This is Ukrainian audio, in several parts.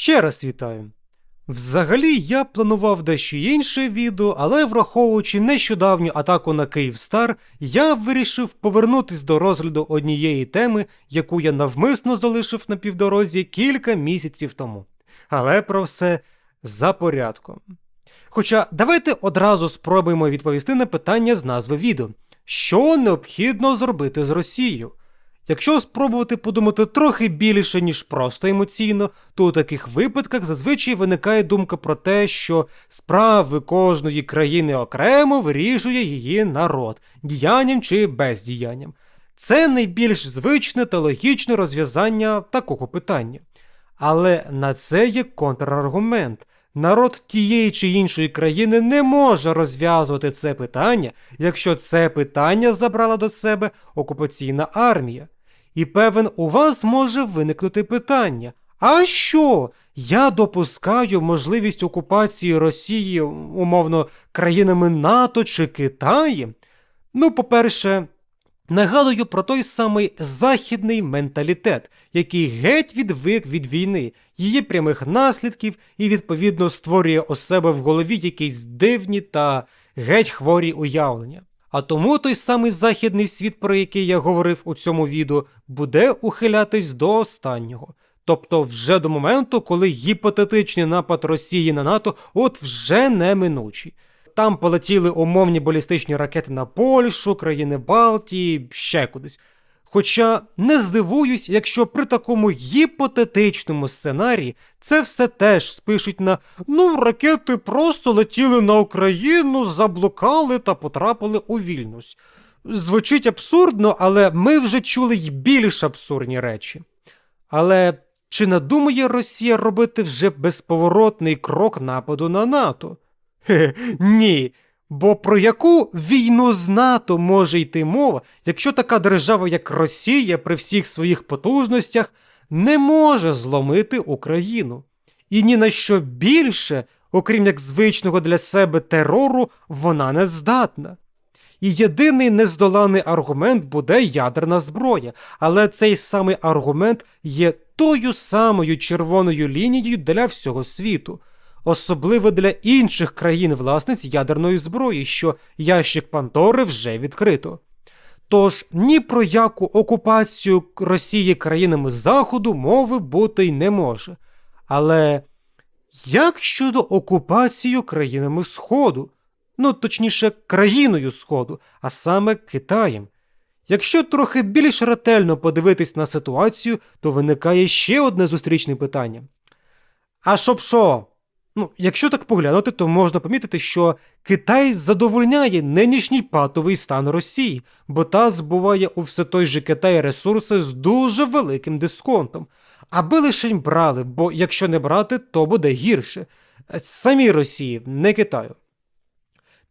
Ще раз вітаю. Взагалі, я планував дещо інше відео, але враховуючи нещодавню атаку на Київстар, я вирішив повернутись до розгляду однієї теми, яку я навмисно залишив на півдорозі кілька місяців тому. Але про все за порядком. Хоча давайте одразу спробуємо відповісти на питання з назви відео: що необхідно зробити з Росією? Якщо спробувати подумати трохи більше, ніж просто емоційно, то у таких випадках зазвичай виникає думка про те, що справи кожної країни окремо вирішує її народ, діянням чи бездіянням. Це найбільш звичне та логічне розв'язання такого питання. Але на це є контраргумент. Народ тієї чи іншої країни не може розв'язувати це питання, якщо це питання забрала до себе окупаційна армія. І певен, у вас може виникнути питання: а що? Я допускаю можливість окупації Росії, умовно, країнами НАТО чи Китаєм? Ну, по-перше, нагадую про той самий західний менталітет, який геть відвик від війни, її прямих наслідків і, відповідно, створює у себе в голові якісь дивні та геть хворі уявлення. А тому той самий західний світ, про який я говорив у цьому відео, буде ухилятись до останнього. Тобто вже до моменту, коли гіпотетичний напад Росії на НАТО от вже неминучий. Там полетіли умовні балістичні ракети на Польщу, країни Балтії, ще кудись. Хоча не здивуюсь, якщо при такому гіпотетичному сценарії це все теж спишуть на ну, ракети просто летіли на Україну, заблукали та потрапили у Вільнюс. Звучить абсурдно, але ми вже чули й більш абсурдні речі. Але чи надумає Росія робити вже безповоротний крок нападу на НАТО? Хе, ні. Бо про яку війну з НАТО може йти мова, якщо така держава, як Росія, при всіх своїх потужностях не може зломити Україну? І ні на що більше, окрім як звичного для себе терору, вона не здатна. І єдиний нездоланий аргумент буде ядерна зброя, але цей самий аргумент є тою самою червоною лінією для всього світу особливо для інших країн-власниць ядерної зброї, що ящик Пантори вже відкрито. Тож ні про яку окупацію Росії країнами Заходу мови бути й не може. Але як щодо окупації країнами Сходу, ну точніше, країною Сходу, а саме Китаєм? Якщо трохи більш ретельно подивитись на ситуацію, то виникає ще одне зустрічне питання. А щоб що, Ну, якщо так поглянути, то можна помітити, що Китай задовольняє нинішній патовий стан Росії, бо та збуває у все той же Китай ресурси з дуже великим дисконтом. Аби лише брали, бо якщо не брати, то буде гірше. Самій Росії, не Китаю.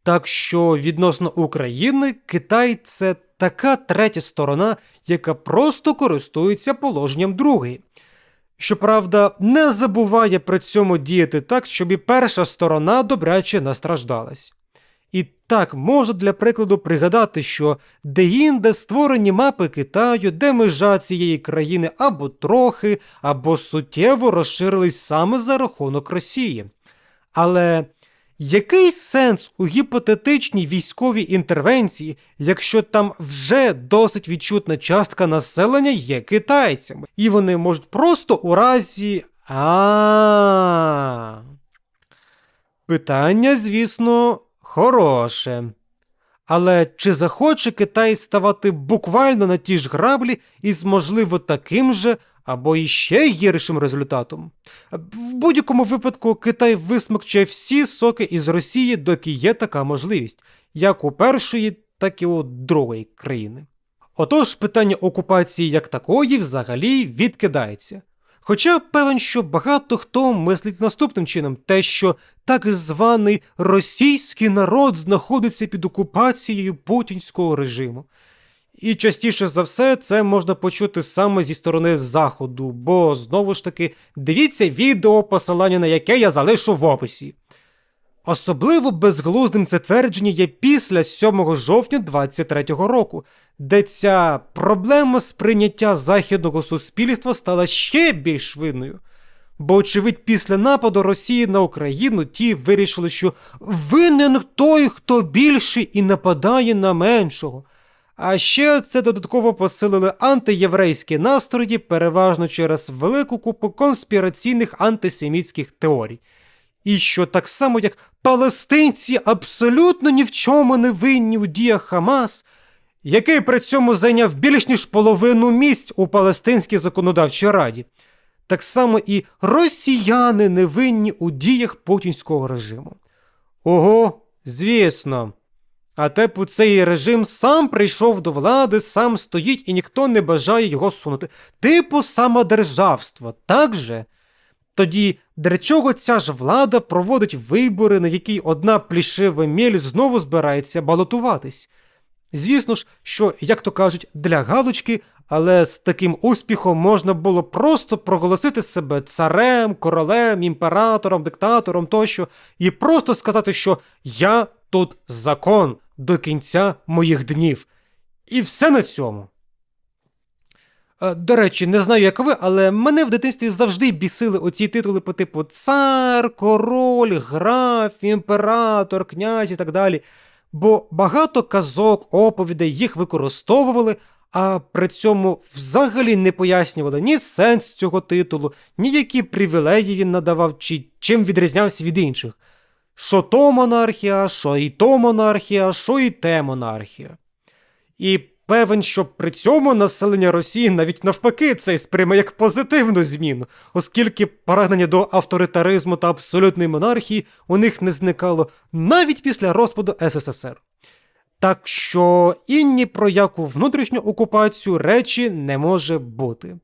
Так що відносно України, Китай це така третя сторона, яка просто користується положенням другої. Щоправда, не забуває при цьому діяти так, щоб і перша сторона добряче настраждалась. І так можу для прикладу пригадати, що деінде створені мапи Китаю, де межа цієї країни або трохи, або суттєво розширились саме за рахунок Росії. Але який сенс у гіпотетичній військовій інтервенції, якщо там вже досить відчутна частка населення є китайцями, і вони можуть просто у разі. А. Питання, звісно, хороше. Але чи захоче Китай ставати буквально на ті ж граблі із, можливо, таким же або іще гіршим результатом. В будь-якому випадку Китай висмокче всі соки із Росії, доки є така можливість, як у першої, так і у другої країни. Отож, питання окупації як такої взагалі відкидається. Хоча певен, що багато хто мислить наступним чином, те, що так званий російський народ знаходиться під окупацією путінського режиму. І частіше за все це можна почути саме зі сторони заходу, бо знову ж таки дивіться відео, посилання на яке я залишу в описі. Особливо безглуздим це твердження є після 7 жовтня 23-го року, де ця проблема сприйняття західного суспільства стала ще більш видною. Бо, очевидь, після нападу Росії на Україну ті вирішили, що винен той, хто більший і нападає на меншого. А ще це додатково посилили антиєврейські настрої, переважно через велику купу конспіраційних антисемітських теорій. І що так само, як палестинці абсолютно ні в чому не винні у діях Хамас, який при цьому зайняв більш ніж половину місць у Палестинській законодавчій раді, так само і росіяни не винні у діях путінського режиму. Ого, звісно. А тепу цей режим сам прийшов до влади, сам стоїть і ніхто не бажає його сунути. Типу самодержавство, так же? Тоді для чого ця ж влада проводить вибори, на якій одна плішива міль знову збирається балотуватись? Звісно ж, що, як то кажуть, для галочки, але з таким успіхом можна було просто проголосити себе царем, королем, імператором, диктатором тощо, і просто сказати, що я тут закон до кінця моїх днів. І все на цьому. Е, До речі, не знаю, як ви, але мене в дитинстві завжди бісили оці титули по типу цар, король, граф, імператор, князь і так далі. Бо багато казок, оповідей їх використовували, а при цьому взагалі не пояснювали ні сенс цього титулу, ні які привілеї він надавав, чи чим відрізнявся від інших. Що то монархія, що і то монархія, що і те монархія. І певен, що при цьому населення Росії навіть навпаки це сприйме як позитивну зміну, оскільки прагнення до авторитаризму та абсолютної монархії у них не зникало навіть після розпаду СССР. Так що і ні про яку внутрішню окупацію речі не може бути.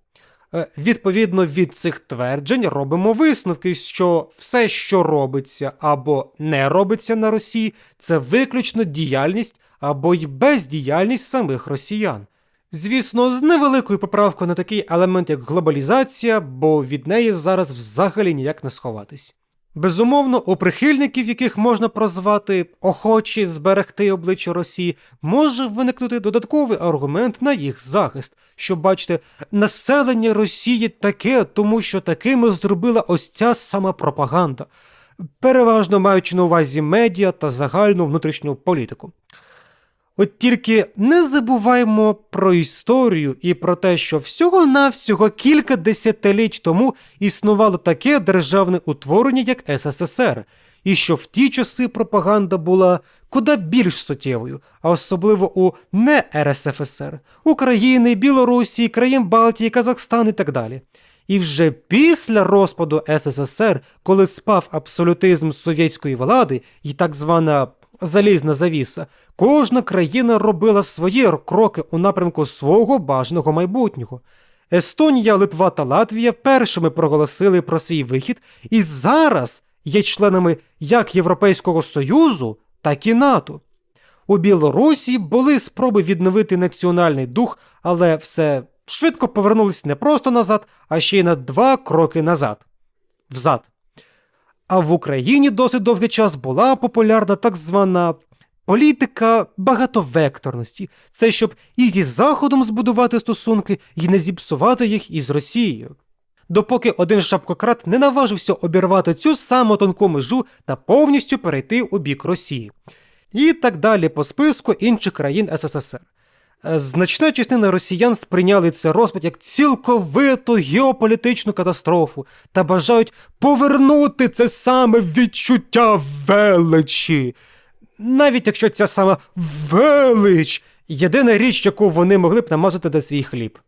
Е, Відповідно від цих тверджень робимо висновки, що все, що робиться або не робиться на Росії, це виключно діяльність або й бездіяльність самих росіян. Звісно, з невеликою поправкою на такий елемент, як глобалізація, бо від неї зараз взагалі ніяк не сховатись. Безумовно, у прихильників, яких можна прозвати охочі зберегти обличчя Росії, може виникнути додатковий аргумент на їх захист, що бачите, населення Росії таке, тому що такими зробила ось ця сама пропаганда, переважно маючи на увазі медіа та загальну внутрішню політику. От тільки не забуваємо про історію і про те, що всього-навсього кілька десятиліть тому існувало таке державне утворення, як СССР, і що в ті часи пропаганда була куди більш суттєвою, а особливо у не РСФСР, України, Білорусі, країн Балтії, Казахстан і так далі. І вже після розпаду СССР, коли спав абсолютизм совєтської влади і так звана залізна завіса, кожна країна робила свої кроки у напрямку свого бажаного майбутнього. Естонія, Литва та Латвія першими проголосили про свій вихід і зараз є членами як Європейського Союзу, так і НАТО. У Білорусі були спроби відновити національний дух, але все швидко повернулись не просто назад, а ще й на два кроки назад. Взад. А в Україні досить довгий час була популярна так звана політика багатовекторності. Це щоб і зі Заходом збудувати стосунки, і не зіпсувати їх із Росією. Допоки один шапкократ не наважився обірвати цю саму тонку межу та повністю перейти у бік Росії. І так далі по списку інших країн СССР. Е, Значна частина росіян сприйняли цей розпад як цілковиту геополітичну катастрофу та бажають повернути це саме відчуття величі. Навіть якщо ця сама велич єдина річ, яку вони могли б намазати до свій хліб.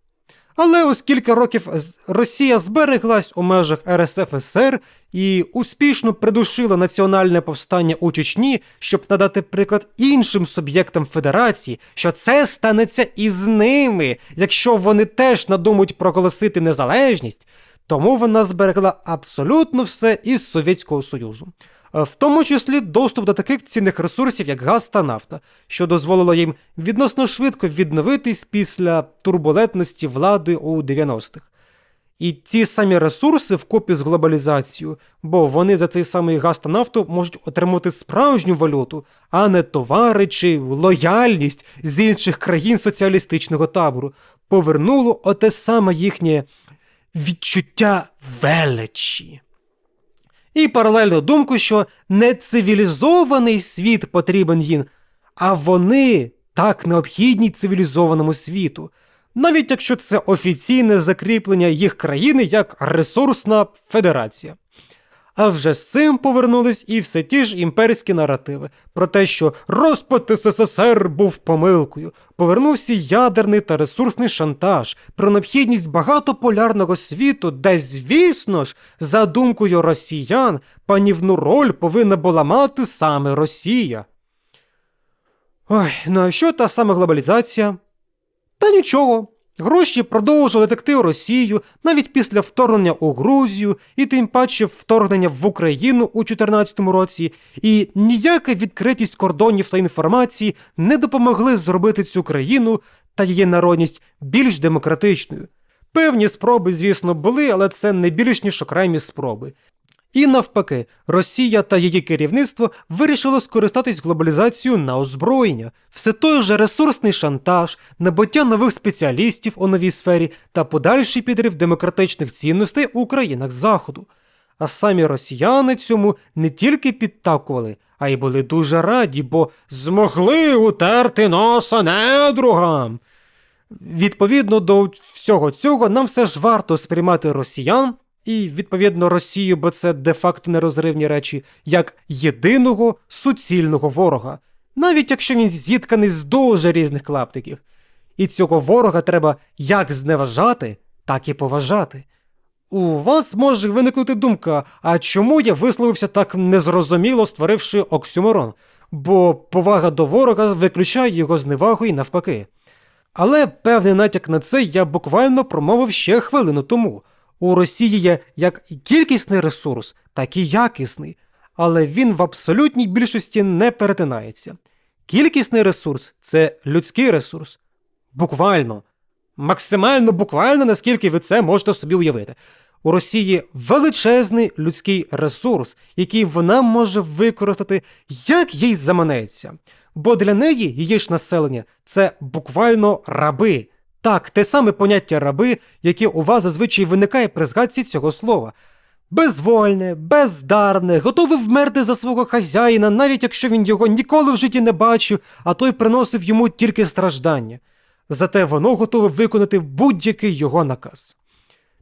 Але оскільки років Росія збереглась у межах РСФСР і успішно придушила національне повстання у Чечні, щоб надати приклад іншим суб'єктам Федерації, що це станеться із ними, якщо вони теж надумають проголосити незалежність, тому вона зберегла абсолютно все із Совєтського Союзу. Е, В тому числі доступ до таких цінних ресурсів, як газ та нафта, що дозволило їм відносно швидко відновитись після турбулентності влади у 90-х. І ці самі ресурси вкупі з глобалізацією, бо вони за цей самий газ та нафту можуть отримати справжню валюту, а не товари чи лояльність з інших країн соціалістичного табору, повернуло оте саме їхнє відчуття величі. І паралельно думку, що не цивілізований світ потрібен їм, а вони так необхідні цивілізованому світу, навіть якщо це офіційне закріплення їх країни як ресурсна федерація. А вже з цим повернулись і все ті ж імперські наративи про те, що розпад СССР був помилкою, повернувся ядерний та ресурсний шантаж, про необхідність багатополярного світу, де, звісно ж, за думкою росіян, панівну роль повинна була мати саме Росія. Ой, ну а що та сама глобалізація? Та нічого. Гроші продовжували текти у Росію навіть після вторгнення у Грузію і тим паче вторгнення в Україну у 2014 році, і ніяка відкритість кордонів та інформації не допомогли зробити цю країну та її народність більш демократичною. Певні спроби, звісно, були, але це не більш ніж окремі спроби. І навпаки, Росія та її керівництво вирішило скористатись глобалізацією на озброєння, все той же ресурсний шантаж, набуття нових спеціалістів у новій сфері та подальший підрив демократичних цінностей у країнах Заходу. А самі росіяни цьому не тільки підтакували, а й були дуже раді, бо змогли утерти носа недругам. Відповідно до всього цього, нам все ж варто сприймати росіян і, відповідно, Росію, бо це де-факто нерозривні речі, як єдиного суцільного ворога, навіть якщо він зітканий з дуже різних клаптиків. І цього ворога треба як зневажати, так і поважати. У вас може виникнути думка, а чому я висловився так незрозуміло, створивши оксюморон, бо повага до ворога виключає його зневагу і навпаки. Але певний натяк на це я буквально промовив ще хвилину тому. У Росії є як кількісний ресурс, так і якісний, але він в абсолютній більшості не перетинається. Кількісний ресурс це людський ресурс. Буквально, максимально буквально, наскільки ви це можете собі уявити. У Росії величезний людський ресурс, який вона може використати, як їй заманеться. Бо для неї її ж населення це буквально раби. Так, те саме поняття раби, яке у вас зазвичай виникає при згадці цього слова. Безвольне, бездарне, готове вмерти за свого хазяїна, навіть якщо він його ніколи в житті не бачив, а той приносив йому тільки страждання. Зате воно готове виконати будь-який його наказ.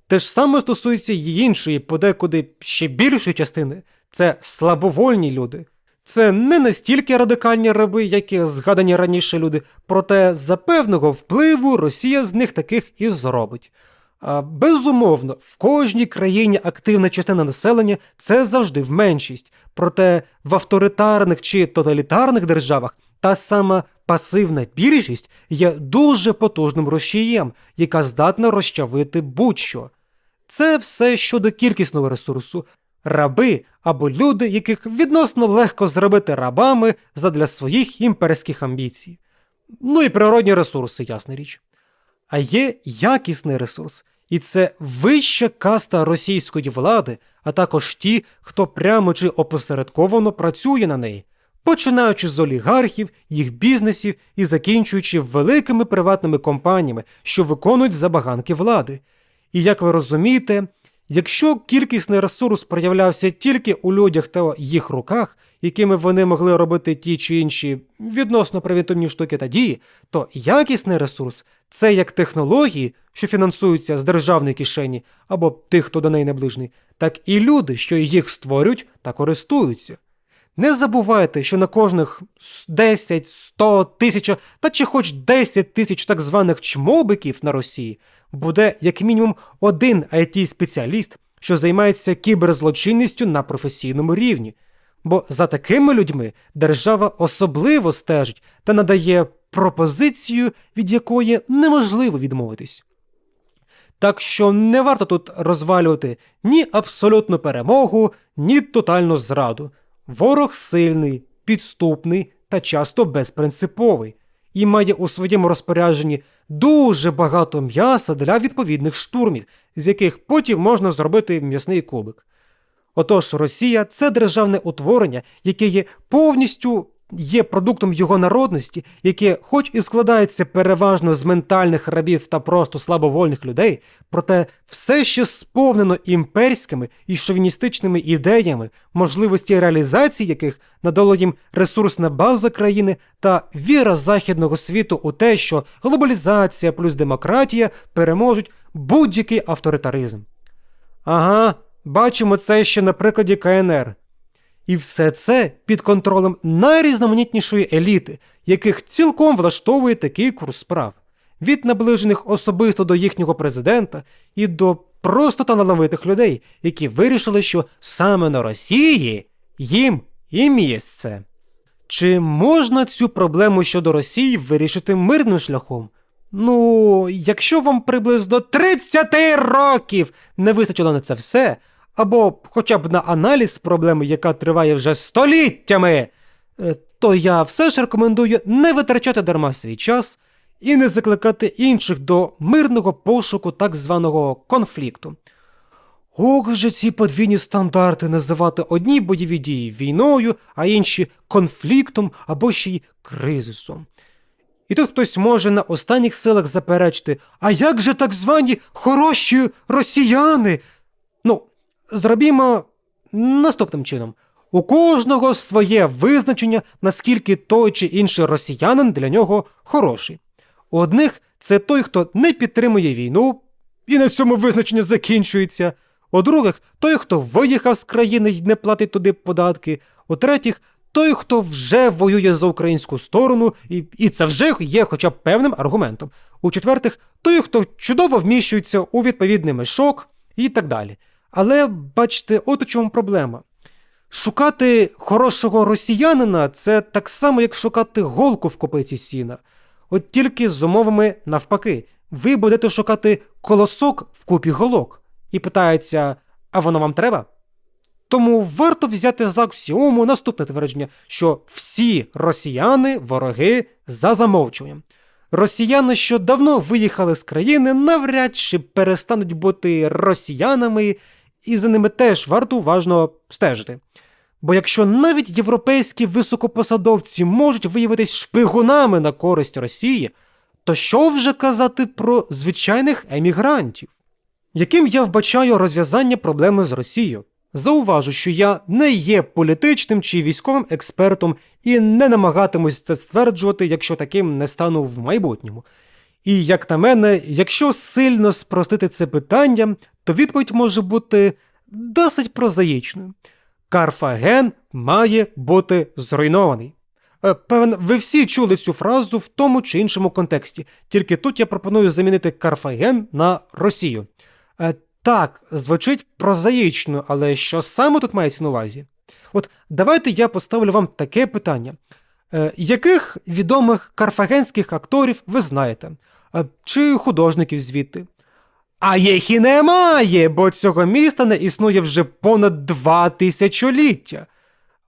Те ж саме стосується й іншої, подекуди ще більшої частини це слабовольні люди. Це не настільки радикальні раби, як і згадані раніше люди, проте за певного впливу Росія з них таких і зробить. А, Безумовно, в кожній країні активна частина населення це завжди в меншість, проте в авторитарних чи тоталітарних державах та сама пасивна більшість є дуже потужним розчієм, яка здатна розчавити будь-що. Це все щодо кількісного ресурсу раби або люди, яких відносно легко зробити рабами задля своїх імперських амбіцій. Ну і природні ресурси, ясна річ. А є якісний ресурс, і це вища каста російської влади, а також ті, хто прямо чи опосередковано працює на неї, починаючи з олігархів, їх бізнесів і закінчуючи великими приватними компаніями, що виконують забаганки влади. І як ви розумієте, Якщо кількісний ресурс проявлявся тільки у людях та їх руках, якими вони могли робити ті чи інші відносно превентивні штуки та дії, то якісний ресурс це як технології, що фінансуються з державної кишені або тих, хто до неї наближний, так і люди, що їх створюють та користуються. Не забувайте, що на кожних 10, 100, 1000 та чи хоч 10 тисяч так званих чмобиків на Росії буде як мінімум один it спеціаліст що займається кіберзлочинністю на професійному рівні. Бо за такими людьми держава особливо стежить та надає пропозицію, від якої неможливо відмовитись. Так що не варто тут розвалювати ні абсолютну перемогу, ні тотальну зраду. Ворог сильний, підступний та часто безпринциповий і має у своєму розпорядженні дуже багато м'яса для відповідних штурмів, з яких потім можна зробити м'ясний кубик. Отож, Росія це державне утворення, яке є повністю є продуктом його народності, яке, хоч і складається переважно з ментальних рабів та просто слабовольних людей, проте все ще сповнено імперськими і шовіністичними ідеями, можливості реалізації яких надало їм ресурсна база країни та віра західного світу у те, що глобалізація плюс демократія переможуть будь-який авторитаризм. Ага, бачимо це ще на прикладі КНР. І все це під контролем найрізноманітнішої еліти, яких цілком влаштовує такий курс справ, від наближених особисто до їхнього президента і до просто талановитих людей, які вирішили, що саме на Росії їм і місце. Чи можна цю проблему щодо Росії вирішити мирним шляхом? Ну, якщо вам приблизно 30 років не вистачило на це все, або хоча б на аналіз проблеми, яка триває вже століттями, е, то я все ж рекомендую не витрачати дарма свій час і не закликати інших до мирного пошуку так званого конфлікту. Ох же ці подвійні стандарти називати одні бойові дії війною, а інші конфліктом або ще й кризисом. І тут хтось може на останніх силах заперечити, а як же так звані хороші росіяни? Ну, зробімо наступним чином. У кожного своє визначення, наскільки той чи інший росіянин для нього хороший. У одних це той, хто не підтримує війну, і на цьому визначення закінчується. У других той, хто виїхав з країни і не платить туди податки. У третіх той, хто вже воює за українську сторону, і і це вже є хоча б певним аргументом. У четвертих, той, хто чудово вміщується у відповідний мешок і так далі. Але бачите, от у чому проблема. Шукати хорошого росіянина це так само, як шукати голку в копиці сіна. От тільки з умовами навпаки, ви будете шукати колосок в купі голок і питається, а воно вам треба? Тому варто взяти за аксіому наступне твердження, що всі росіяни вороги за замовчуванням. Росіяни, що давно виїхали з країни, навряд чи перестануть бути росіянами, і за ними теж варто уважно стежити. Бо якщо навіть європейські високопосадовці можуть виявитись шпигунами на користь Росії, то що вже казати про звичайних емігрантів? Яким я вбачаю розв'язання проблеми з Росією? Зауважу, що я не є політичним чи військовим експертом і не намагатимусь це стверджувати, якщо таким не стану в майбутньому. І як на мене, якщо сильно спростити це питання, то відповідь може бути досить прозаїчною. Карфаген має бути зруйнований. Е, певен, ви всі чули цю фразу в тому чи іншому контексті, тільки тут я пропоную замінити Карфаген на Росію. Е, так, звучить прозаїчно, але що саме тут мається на увазі? От давайте я поставлю вам таке питання. Е, яких відомих карфагенських акторів ви знаєте? Чи художників звідти? А їх і немає, бо цього міста не існує вже понад два тисячоліття.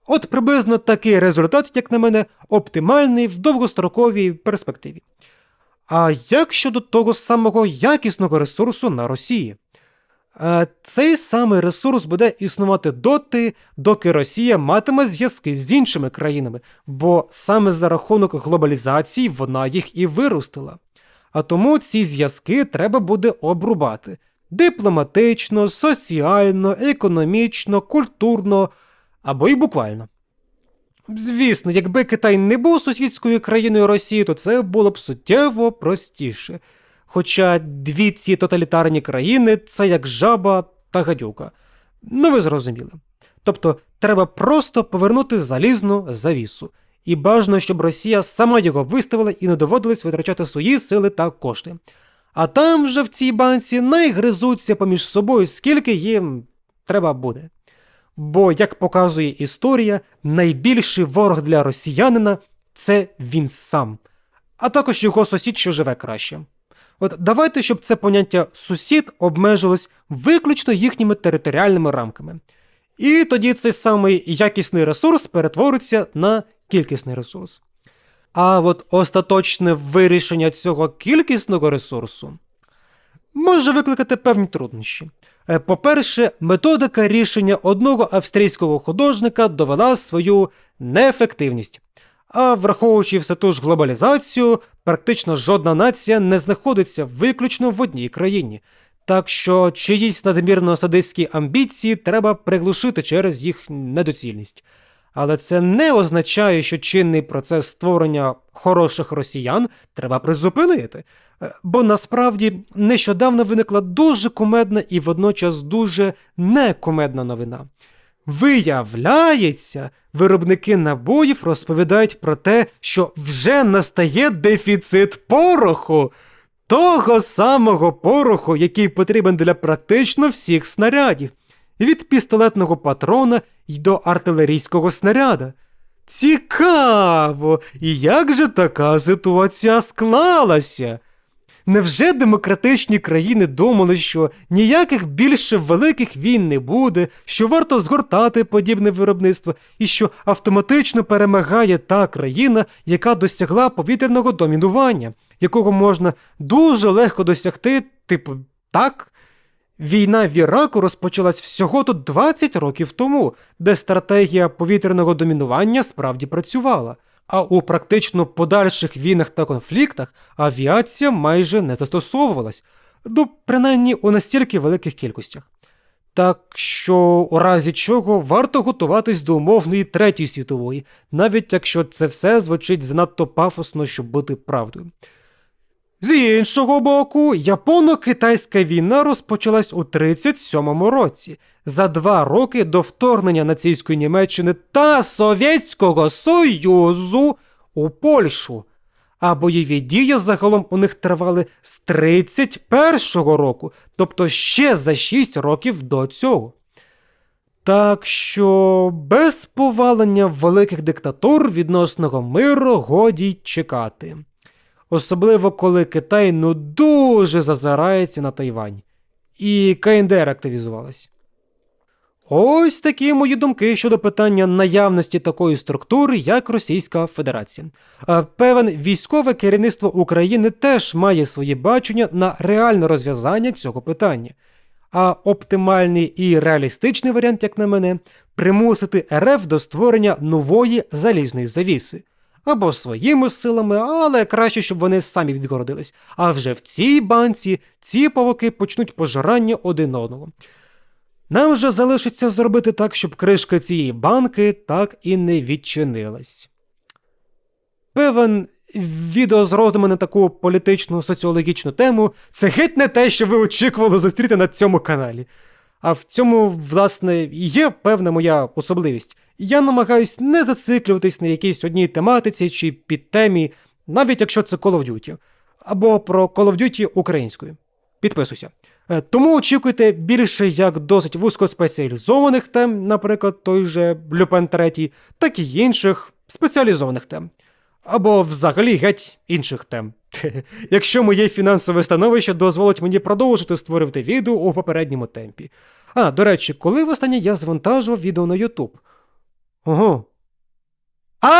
От приблизно такий результат, як на мене, оптимальний в довгостроковій перспективі. А як щодо того самого якісного ресурсу на Росії? Цей самий ресурс буде існувати доти, доки Росія матиме зв'язки з іншими країнами, бо саме за рахунок глобалізації вона їх і виростила. А тому ці зв'язки треба буде обрубати дипломатично, соціально, економічно, культурно або й буквально. Звісно, якби Китай не був сусідською країною Росії, то це було б суттєво простіше. Хоча дві ці тоталітарні країни це як жаба та гадюка. Ну ви зрозуміли. Тобто треба просто повернути залізну завісу. І бажано, щоб Росія сама його виставила і не доводилось витрачати свої сили та кошти. А там вже в цій банці найгризуться поміж собою, скільки їм треба буде. Бо, як показує історія, найбільший ворог для росіянина це він сам, а також його сусід, що живе краще. От давайте, щоб це поняття сусід обмежилось виключно їхніми територіальними рамками. І тоді цей самий якісний ресурс перетвориться на кількісний ресурс. А от остаточне вирішення цього кількісного ресурсу може викликати певні труднощі. Е, по-перше, методика рішення одного австрійського художника довела свою неефективність. А враховуючи все ту ж глобалізацію, практично жодна нація не знаходиться виключно в одній країні. Так що чиїсь надмірно садистські амбіції треба приглушити через їх недоцільність. Але це не означає, що чинний процес створення хороших росіян треба призупинити. Е, Бо насправді нещодавно виникла дуже кумедна і водночас дуже некумедна новина. Виявляється, виробники набоїв розповідають про те, що вже настає дефіцит пороху. Того самого пороху, який потрібен для практично всіх снарядів, від пістолетного патрона й до артилерійського снаряда. Цікаво, і як же така ситуація склалася? Невже демократичні країни думали, що ніяких більше великих війн не буде, що варто згортати подібне виробництво, і що автоматично перемагає та країна, яка досягла повітряного домінування, якого можна дуже легко досягти, типу, так? Війна в Іраку розпочалась всього тут 20 років тому, де стратегія повітряного домінування справді працювала. А у практично подальших війнах та конфліктах авіація майже не застосовувалась, ну, принаймні у настільки великих кількостях. Так що, у разі чого, варто готуватись до умовної третьої світової, навіть якщо це все звучить занадто пафосно, щоб бути правдою. З іншого боку, японо-китайська війна розпочалась у 37-му році, за два роки до вторгнення нацистської Німеччини та Совєтського Союзу у Польщу. А бойові дії загалом у них тривали з 31-го року, тобто ще за 6 років до цього. Так що без повалення великих диктатур відносного миру годі чекати особливо коли Китай ну дуже зазирається на Тайвань. І КНДР активізувалась. Ось такі мої думки щодо питання наявності такої структури, як Російська Федерація. Певен військове керівництво України теж має своє бачення на реальне розв'язання цього питання. А оптимальний і реалістичний варіант, як на мене, примусити РФ до створення нової залізної завіси або своїми силами, але краще, щоб вони самі відгородились. А вже в цій банці ці павуки почнуть пожирання один одного. Нам вже залишиться зробити так, щоб кришка цієї банки так і не відчинилась. Певен відео з роздумами на таку політичну соціологічну тему це геть не те, що ви очікували зустріти на цьому каналі. А в цьому, власне, є певна моя особливість. Я намагаюсь не зациклюватись на якійсь одній тематиці чи підтемі, навіть якщо це Call of Duty, або про Call of Duty українською. Підписуйся. Е, Тому очікуйте більше як досить вузькоспеціалізованих тем, наприклад, той же Люпен 3, так і інших спеціалізованих тем. Або взагалі геть інших тем. Якщо моє фінансове становище дозволить мені продовжити створювати відео у попередньому темпі. А, до речі, коли востаннє я звантажував відео на YouTube? Ого. А!